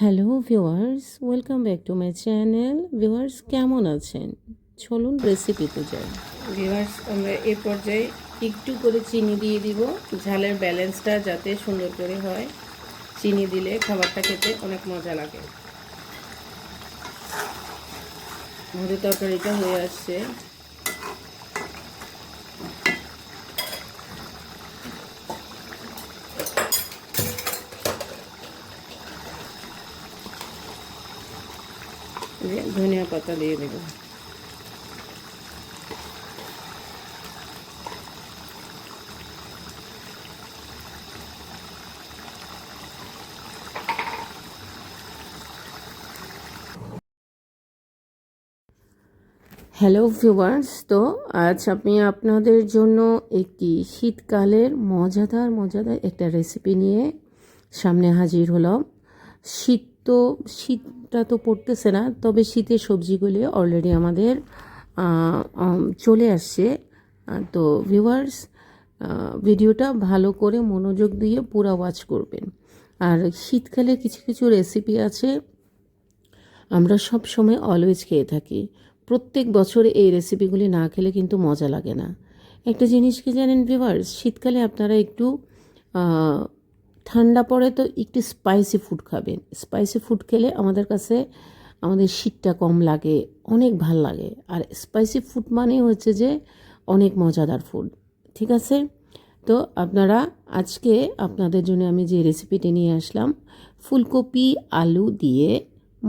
Hello viewers, welcome back to my channel. Viewers, কেমন আছেন? চলুন রেসিপিতে যাই। ভিউয়ার্স, আমরা এ পর্যায়ে একটু করে চিনি দিয়ে দিব। ঝালের ব্যালেন্সটা যাতে সুন্দর করে হয়। চিনি দিলে খাবারটা খেতে অনেক মজা লাগে। আমাদের তরকারিটা হয়ে আসছে যে ধনিয়া পাতা দিয়ে দেবো হ্যালো ভিউয়ার্স তো আজ আমি আপনাদের জন্য একটি শীতকালের মজাদার মজাদার একটা রেসিপি নিয়ে সামনে হাজির হলাম। শীত তো শীতটা তো পড়তেছে না, তবে শীতের সবজিগুলি অলরেডি আমাদের চলে আসছে। তো ভিউয়ার্স ভিডিওটা ভালো করে মনোযোগ দিয়ে পুরো ওয়াচ করবেন। আর শীতকালে কিছু কিছু রেসিপি আছে, আমরা সব সময় অলওয়েজ খেয়ে থাকি। প্রত্যেক বছরে এই রেসিপিগুলি না খেলে কিন্তু মজা লাগে না। একটা জিনিস কি জানেন ভিভার্স শীতকালে আপনারা একটু ঠান্ডা পড়ে তো একটু স্পাইসি ফুড খাবেন। স্পাইসি ফুড খেলে আমাদের কাছে, আমাদের শীতটা কম লাগে, অনেক ভালো লাগে। আর স্পাইসি ফুড মানে হচ্ছে যে অনেক মজাদার ফুড ঠিক আছে? তো আপনারা, আজকে আপনাদের জন্য আমি যে রেসিপিটি নিয়ে আসলাম, ফুলকপি, আলু দিয়ে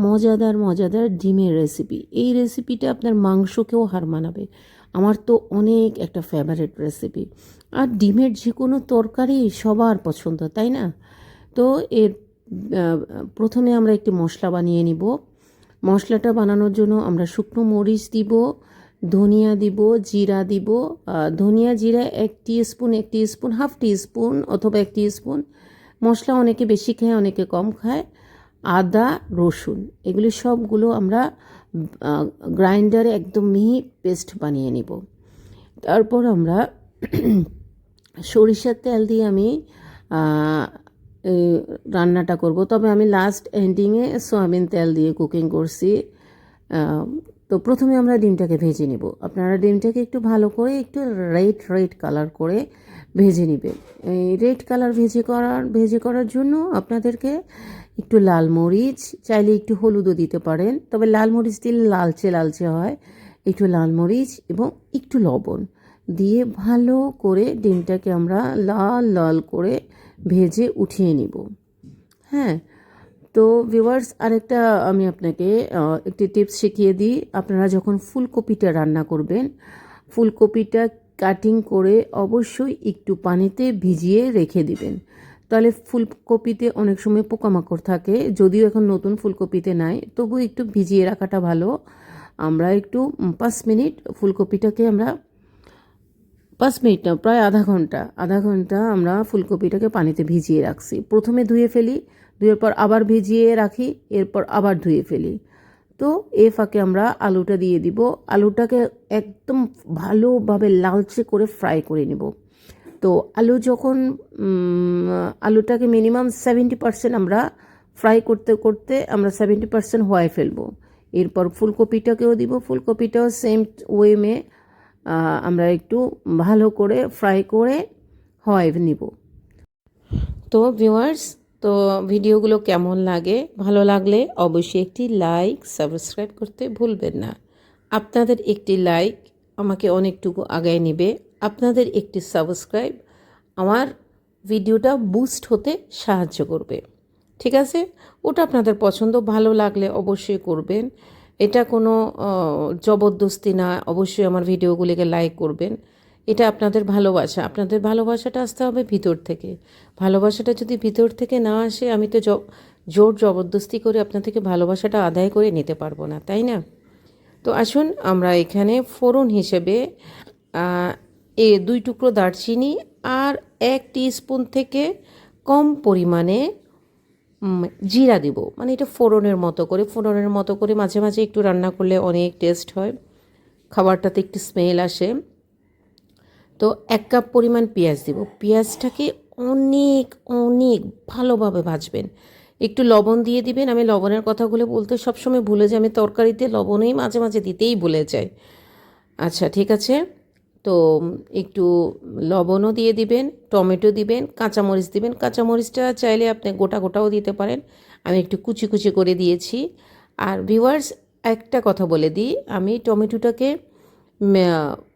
মজাদার মজাদার ডিমের রেসিপি এই রেসিপিটা আপনার মাংসকেও হার মানাবে। আমার তো অনেক একটা ফেভারিট রেসিপি আর ডিমের যে কোনো তরকারি সবার পছন্দ, তাই না? তো এর প্রথমে আমরা একটি মশলা বানিয়ে নিব। মশলাটা বানানোর জন্য আমরা শুকনো মরিচ দিব, ধনিয়া দিব, জিরা দিব। ধনিয়া, জিরা এক স্পুন এক স্পুন হাফ স্পুন অথবা এক স্পুন মশলা অনেকে বেশি খায়, অনেকে কম খায়। আদা, রসুন, এগুলি সবগুলো আমরা গ্রাইন্ডারে একদম মিহি পেস্ট বানিয়ে নিব। তারপর আমরা সরিষার তেল দিয়ে আমি রান্নাটা করব। তবে আমি লাস্ট এন্ডিংয়ে সয়াবিন তেল দিয়ে কুকিং করছি। তো প্রথমে আমরা ডিমটাকে ভেজে নিব। আপনারা ডিমটাকে একটু ভালো করে একটু রেড রেড কালার করে ভেজে নেবেন এই রেড কালার ভেজে করার ভেজে করার জন্য আপনাদেরকে একটু লাল মরিচ, চাইলে একটু হলুদও দিতে পারেন, তবে লাল মরিচ দিলে লালচে লালচে হয়। একটু লাল মরিচ এবং একটু লবণ দিয়ে ভালো করে ডিমটাকে আমরা লাল লাল করে ভেজে উঠিয়ে নিব। হ্যাঁ তো ভিউয়ার্স আরেকটা আমি আপনাকে একটি টিপস শিখিয়ে দিই। আপনারা যখন ফুলকপিটা রান্না করবেন, ফুলকপিটা কাটিং করে অবশ্যই একটু পানিতে ভিজিয়ে রেখে দিবেন। তাহলে ফুলকপিতে অনেক সময় পোকামাকড় থাকে, যদিও এখন নতুন ফুলকপিতে নাই তবু একটু ভিজিয়ে রাখাটা ভালো। আমরা একটু পাঁচ মিনিট ফুলকপিটাকে আমরা পাঁচ মিনিট না, প্রায় আধা ঘণ্টা আধা ঘণ্টা আমরা ফুলকপিটাকে পানিতে ভিজিয়ে রাখছি। প্রথমে ধুয়ে ফেলি ধুয়ের পর আবার ভিজিয়ে রাখি, এরপর আবার ধুয়ে ফেলি। তো এ ফাঁকে আমরা আলুটা দিয়ে দিব। আলুটাকে একদম ভালোভাবে লালচে করে ফ্রাই করে নেব। তো আলু যখন আলুটাকে মিনিমাম সেভেন্টি পার্সেন্ট আমরা ফ্রাই করতে করতে আমরা সেভেন্টি পার্সেন্ট হয়ে ফেলব। এরপর ফুলকপিটাকেও দিব। ফুলকপিটাও সেম ওয়েমে আমরা একটু ভালো করে ফ্রাই করে হয় নিব। তো ভিউয়ার্স তো ভিডিওগুলো কেমন লাগে? ভালো লাগলে অবশ্যই একটি লাইক, সাবস্ক্রাইব করতে ভুলবেন না। আপনাদের একটি লাইক আমাকে অনেকটুকু আগায় নেবে। আপনাদের একটি সাবস্ক্রাইব আমার ভিডিওটা বুস্ট হতে সাহায্য করবে। ঠিক আছে? ওটা আপনাদের পছন্দ, ভালো লাগলে অবশ্যই করবেন। এটা কোনো জবরদস্তি না। অবশ্যই আমার ভিডিওগুলিকে লাইক করবেন। এটা আপনাদের ভালোবাসা। আপনাদের ভালোবাসাটা আসতে হবে ভিতর থেকে। ভালোবাসাটা যদি ভিতর থেকে না আসে, আমি তো জোর জবরদস্তি করে আপনার থেকে ভালোবাসাটা আদায় করে নিতে পারব না, তাই না? তো আসুন, আমরা এখানে ফোড়ন হিসেবে এ দুই টুকরো দারচিনি আর এক স্পুন থেকে কম পরিমাণে জিরা দিব। মানে এটা ফোড়নের মতো করে, ফোড়নের মতো করে মাঝে মাঝে একটু রান্না করলে অনেক টেস্ট হয়। খাবারটাতে একটু স্মেল আসে। তো এক কাপ পরিমাণ পেঁয়াজ দিব। পেঁয়াজটাকে অনেক অনেক ভালোভাবে ভাজবেন। একটু লবণ দিয়ে দিবেন। আমি লবণের কথাগুলো বলতে সবসময় ভুলে যাই। আমি তরকারিতে লবণই মাঝে মাঝে দিতেই ভুলে যাই। আচ্ছা ঠিক আছে? তো একটু লবণও দিয়ে দিবেন, টমেটো দিবেন, কাঁচামরিচ দিবেন। কাঁচামরিচটা চাইলে আপনি গোটা গোটাও দিতে পারেন। আমি একটু কুচি কুচি করে দিয়েছি। আর ভিউয়ার্স, একটা কথা বলে দিই। আমি টমেটোটাকে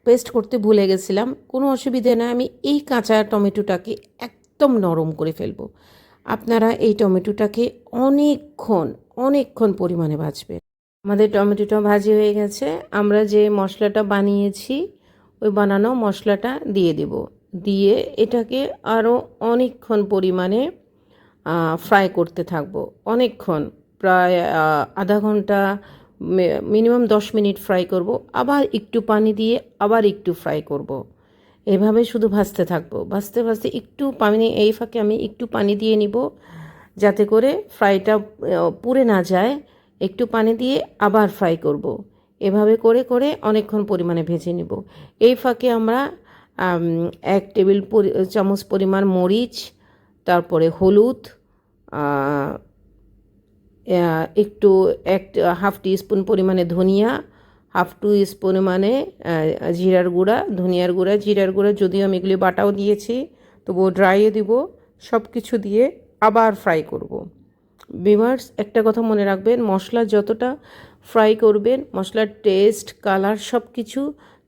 পেস্ট করতে ভুলে গেছিলাম। কোনো অসুবিধে না আমি এই কাঁচা টমেটোটাকে একদম নরম করে ফেলব। আপনারা এই টমেটোটাকে অনেকক্ষণ অনেকক্ষণ পরিমাণে ভাজবেন আমাদের টমেটোটা ভাজি হয়ে গেছে। আমরা যে মশলাটা বানিয়েছি, ওই বানানো মশলাটা দিয়ে দেব। দিয়ে এটাকে আরও অনেকক্ষণ পরিমাণে ফ্রাই করতে থাকব। অনেকক্ষণ, প্রায় আধা ঘণ্টা মিনিমাম দশ মিনিট ফ্রাই করব আবার একটু পানি দিয়ে আবার একটু ফ্রাই করব। এভাবে শুধু ভাজতে থাকব ভাজতে ভাজতে একটু পানি, এই ফাঁকে আমি একটু পানি দিয়ে নিব যাতে করে ফ্রাইটা পুড়ে না যায় একটু পানি দিয়ে আবার ফ্রাই করব। এভাবে করে করে অনেকক্ষণ পরিমাণে ভেজে নিব এই ফাঁকে আমরা এক টেবিল চামচ পরিমাণ মরিচ, তারপরে হলুদ একটু এক হাফ স্পুন পরিমাণে ধনিয়া, হাফ টু পরিমাণে জিরার গুঁড়া, ধনিয়ার গুঁড়া, জিরার গুঁড়া যদিও আমি এগুলি বাটাও দিয়েছি, তবুও ড্রাইও দিব সব কিছু দিয়ে আবার ফ্রাই করব। বিভার্স, একটা কথা মনে রাখবেন, মশলা যতটা ফ্রাই করবেন, মশলার টেস্ট, কালার সব কিছু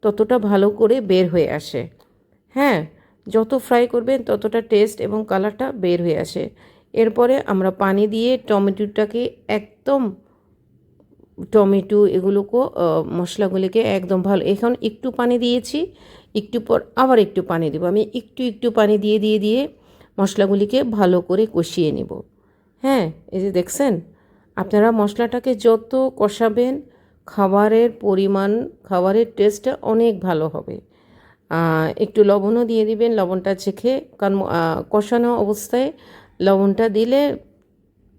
ততটা ভালো করে বের হয়ে আসে হ্যাঁ যত ফ্রাই করবেন ততটা টেস্ট এবং কালারটা বের হয়ে আসে এরপরে আমরা পানি দিয়ে টমেটোটাকে একদম টমেটো এগুলোকে মশলাগুলিকে একদম ভালো, এখন একটু পানি দিয়েছি, একটু পর আবার একটু পানি দেবো। আমি একটু একটু পানি দিয়ে দিয়ে দিয়ে মশলাগুলিকে ভালো করে কষিয়ে নেব। হ্যাঁ এই যে দেখছেন, আপনারা মশলাটাকে যত কষাবেন, খাবারের পরিমাণ, খাবারের টেস্টটা অনেক ভালো হবে। একটু লবণও দিয়ে দিবেন, লবণটা চেখে, কারণ কষানো অবস্থায় লবণটা দিলে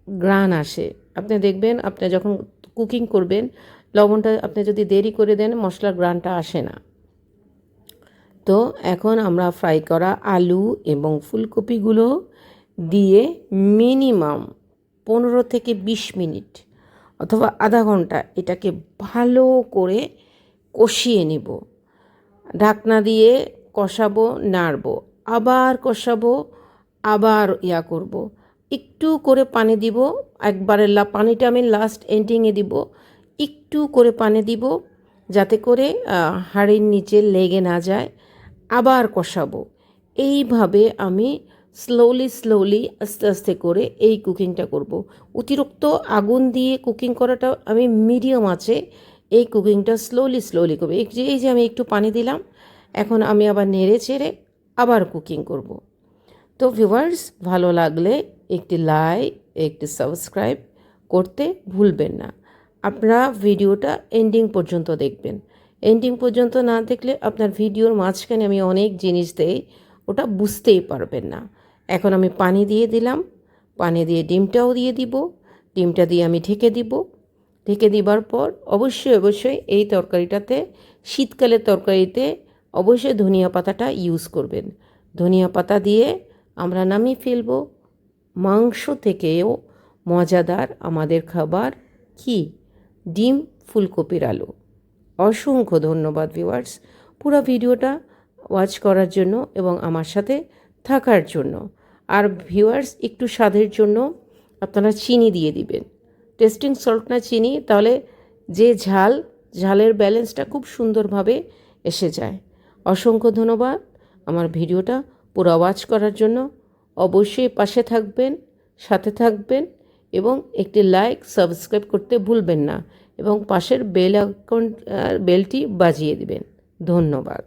গ্রান আসে। আপনি দেখবেন, আপনি যখন কুকিং করবেন, লবণটা আপনি যদি দেরি করে দেন, মশলার গ্রানটা আসে না। তো এখন আমরা ফ্রাই করা আলু এবং ফুলকপিগুলো দিয়ে মিনিমাম পনেরো থেকে বিশ মিনিট অথবা আধা ঘণ্টা এটাকে ভালো করে কষিয়ে নিব। ঢাকনা দিয়ে কষাবো, নাড়বো, আবার কষাবো আবার ইয়া করব। একটু করে পানি দিব, একবারে পানিটা আমি লাস্ট এন্ডিংয়ে দিব একটু করে পানি দিব, যাতে করে হাঁড়ির নিচে লেগে না যায় আবার কষাবো এইভাবে আমি স্লোলি স্লোলি আস্তে আস্তে করে এই কুকিংটা করব। অতিরিক্ত আগুন দিয়ে কুকিং করাটা আমি মিডিয়াম আছে এই কুকিংটা স্লোলি স্লোলি করব এই যে এই যে আমি একটু পানি দিলাম, এখন আমি আবার নেড়ে চেড়ে আবার কুকিং করব। তো ভিউয়ার্স ভালো লাগলে একটি লাইক একটি সাবস্ক্রাইব করতে ভুলবেন না। আপনারা ভিডিওটা এন্ডিং পর্যন্ত দেখবেন। এন্ডিং পর্যন্ত না দেখলে আপনার ভিডিওর মাঝখানে আমি অনেক জিনিস দেই, ওটা বুঝতেই পারবেন না। এখন আমি পানি দিয়ে দিলাম। পানি দিয়ে ডিমটাও দিয়ে দিব। ডিমটা দিয়ে আমি ঢেকে দিব। ঢেকে দিবার পর অবশ্যই অবশ্যই এই তরকারিটাতে, শীতকালের তরকারিতে অবশ্যই ধনিয়া পাতাটা ইউজ করবেন। ধনিয়া পাতা দিয়ে আমরা নামিয়ে ফেলব। মাংস থেকেও মজাদার আমাদের খাবার কি? ডিম, ফুলকপির আলু। অসংখ্য ধন্যবাদ ভিউয়ার্স পুরো ভিডিওটা ওয়াচ করার জন্য এবং আমার সাথে থাকার জন্য। আর ভিউয়ার্স একটু স্বাদের জন্য আপনারা চিনি দিয়ে দিবেন। টেস্টিং সল্ট না চিনি, তাহলে যে ঝাল, ঝালের ব্যালেন্সটা খুব সুন্দরভাবে এসে যায়। অসংখ্য ধন্যবাদ। আমার ভিডিওটা পুরো ওয়াচ করার জন্য অবশ্যই পাশে থাকবেন, সাথে থাকবেন এবং একটি লাইক সাবস্ক্রাইব করতে ভুলবেন না এবং পাশের বেল অ্যাকাউন্ট বেলটি বাজিয়ে দেবেন। ধন্যবাদ।